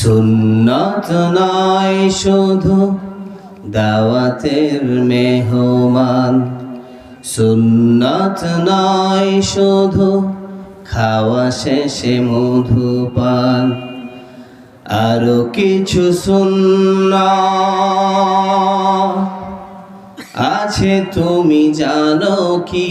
সুন্নত নয় শুধু দাওয়াতের মেহমান। সুন্নত নয় শুধু খাওয়া শেষে মধু পান। আরও কিছু শূন্য আছে, তুমি জানো কি?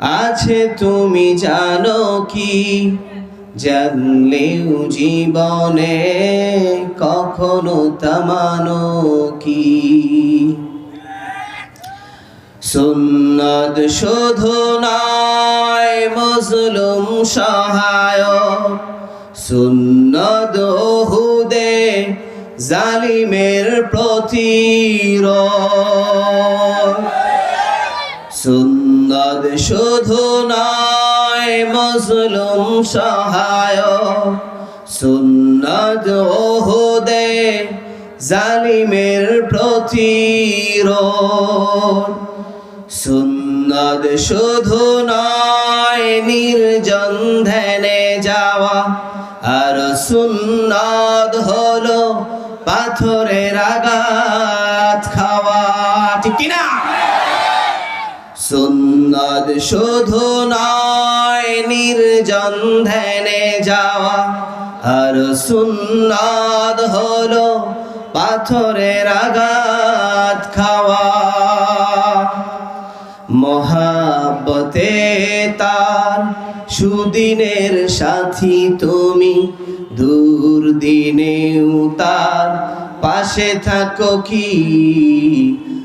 আছে তুমি জানো কি? জানলেও জীবনে কখনো তামানো কি? সুন্নত শুধু নয় মজলুম সহায় সুন্নত হুদে জালিমের প্রতির সুন্নত শুধু নয় মজলুম সহায় সুন্নত ওহুদে জালিমের প্রতিরোধ। সুন্নত শুধু নয় নির্জন ধ্যানে যাওয়া আর সুন্নত হলো পাথরের আঘাত খাওয়া। ঠিক কিনা? সুন্নত শুধু নয়, নির্জন ধ্যানে যাওয়া আর সুন্নাদ হলো পাথরের আঘাত খাওয়া। মহাব্বতে তার সুদিনের সাথী তুমি দূর দিনেও তার পাশে থাকো কি?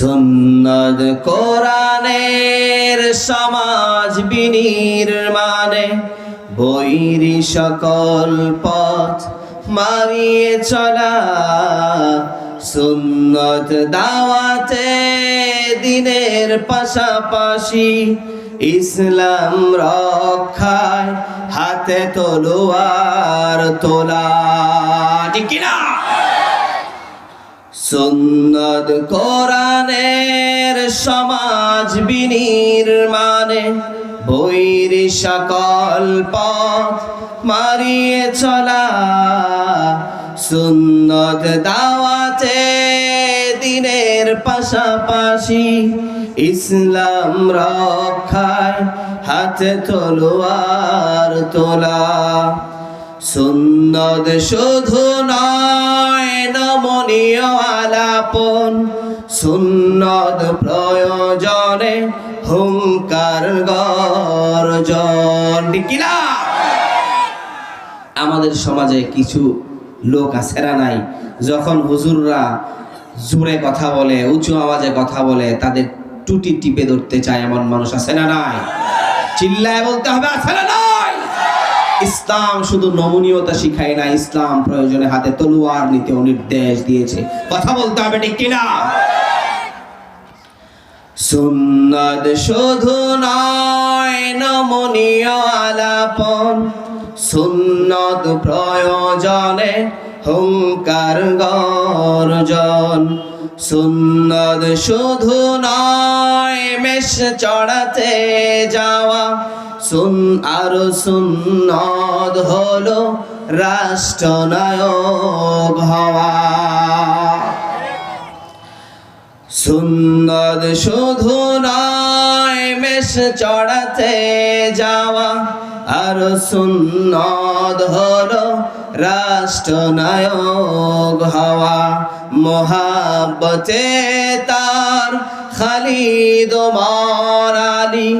সুন্নত কোরআনের সমাজ বিনির্মাণে বৈরি সকল পথ মারিয়ে চলা। সুন্নত দাওয়াতে দিনের পাশাপাশি ইসলাম রক্ষায় হাতে তলোয়ার তোলা। ঠিক কিনা? সুন্নত কোরআনের সমাজ বিনির্মাণে বৈর সকল পথ মারিয়ে চলা। সুন্নত দাওয়াতে দিনের পাশাপাশি ইসলাম রক্ষায় হাতে তলোয়ার তোলা। সুন্নত শুধু নয়, নমনীয় আলাপন। প্রয়োজনে হুঙ্কার গর্জন। আমাদের সমাজে কিছু লোক আছে না নাই, যখন হুজুররা জোরে কথা বলে, উঁচু আওয়াজে কথা বলে, তাদের টুটি টিপে ধরতে চায় এমন মানুষ আছে না নাই? চিল্লায় বলতে হবে, আছে না ইসলাম শুধু নমনীয়তা শিখায় না, ইসলাম প্রয়োজনে হাতে তলোয়ার নিতেও নির্দেশ দিয়েছে। কথা বলতে হবে ঠিক কিনা? সুন্নত শুধু নয় নমনীয় আলাপন সুন্নত প্রয়োজনে হুঙ্কার গর্জন। সুন্নত শুধু নয়, মেষ চড়াতে যাওয়া। সুন আর সুন্নত হলো রাষ্ট্রনায়ক হওয়া। সুন্নত শুধু নয়, মেষ চড়াতে যাওয়া। আর সুন্নত হলো রাষ্ট্রনায়ক হওয়া। মোহাব্বতে তার খালিদ ওমর আলী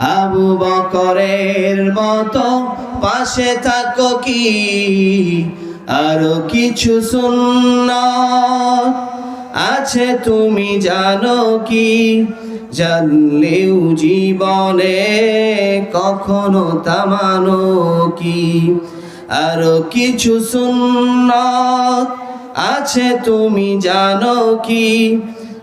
আবু বকরের মতো পাশে থাকো কি? আরও কিছু শূন্য আছে তুমি জানো কি? জানলেও জীবনে কখনো তামানো কি? আরও কিছু শূন্য আছে তুমি জানো কি?